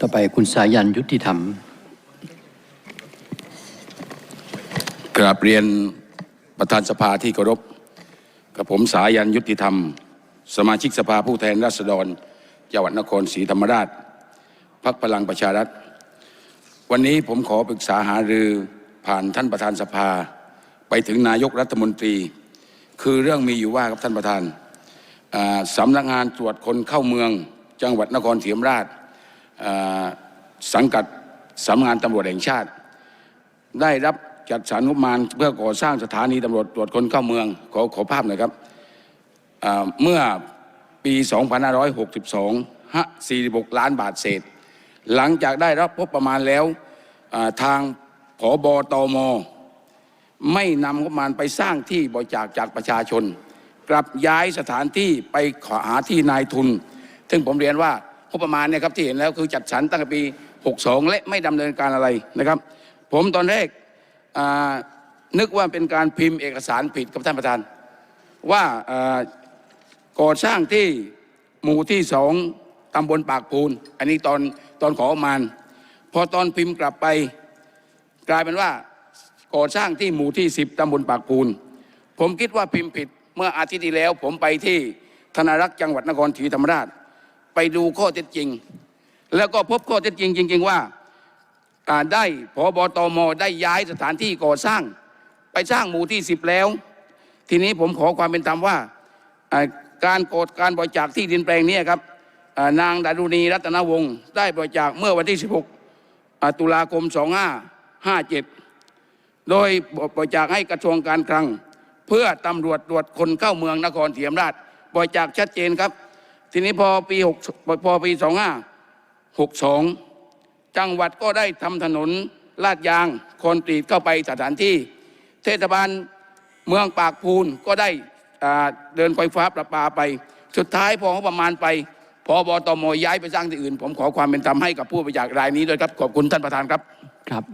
ต่อไปคุณสายันยุติธรรมกราบเรียนประธานสภาที่เคารพกับผมสายันยุติธรรม สมาชิกสภาผู้แทนราษฎรจังหวัดนครศรีธรรมราชพักพลังประชารัฐ วันนี้ผมขอปรึกษาหารือผ่านท่านประธานสภา ไปถึงนายกรัฐมนตรี คือเรื่องมีอยู่ว่าครับท่านประธานสำนักงานตรวจคนเข้าเมืองจังหวัดนครศรีธรรมราช สังกัดสำนักงานตำรวจแห่งชาติ ได้รับจัดสรรงบประมาณเพื่อก่อสร้างสถานีตำรวจตรวจคนเข้าเมือง ขอขอภาพหน่อยครับเมื่อปี 2562ฮะ46 ล้านบาทเศษ หลังจากได้รับงบประมาณแล้วทางผบตมไม่นำงบประมาณไปสร้างที่บริจาคจากประชาชน กลับย้ายสถานที่ไปขอหาที่นายทุน ซึ่งผมเรียนว่า บประมาณเนี่ยครับที่เห็นแล้วคือจัดสรรตั้งแต่ปี 62 และไม่ดำเนินการอะไรนะครับ ผมตอนแรกนึกว่าเป็นการพิมพ์เอกสารผิดกับท่านประธาน ว่าก่อสร้างที่หมู่ที่สองตำบลปากพูน อันนี้ตอนตอนขอมาณพอตอนพิมพ์กลับไป กลายเป็นว่าก่อสร้างที่หมู่ที่ 10ตำบลปากพูน ผมคิดว่าพิมพ์ผิดเมื่ออาทิตย์ที่แล้ว ผมไปที่ธนารักษ์จังหวัดนครศรีธรรมราช ไปดูข้อเท็จจริง แล้วก็พบข้อเท็จจริงจริง ๆ ว่าได้พบตมได้ย้ายสถานที่ก่อสร้าง ไปสร้างหมู่ที่10แล้ว ทีนี้ผมขอความเป็นธรรมว่าการโกดการบริจาคที่ดินแปลงนี้ครับนางดารุณีรัตนวงศ์ได้บริจาคเมื่อวันที่ 16 ตุลาคม 2557 โดยบริจาคให้กระทรวงการคลัง เพื่อตำรวจตรวจคนเข้าเมืองนครศรีธรรมราชบริจาคชัดเจนครับ ทีนี้พอปี6พอปี2562จังหวัดก็ได้ทำถนนลาดยางคอนกรีตเข้าไปสถานที่ เทศบาลเมืองปากพูนก็ได้เดินไฟฟ้าประปาไป สุดท้ายพอประมาณไปพอบตมย้ายไปสร้างที่อื่น ผมขอความเป็นธรรมให้กับผู้บริจาครายนี้ด้วยครับขอบคุณท่านประธานครับครับ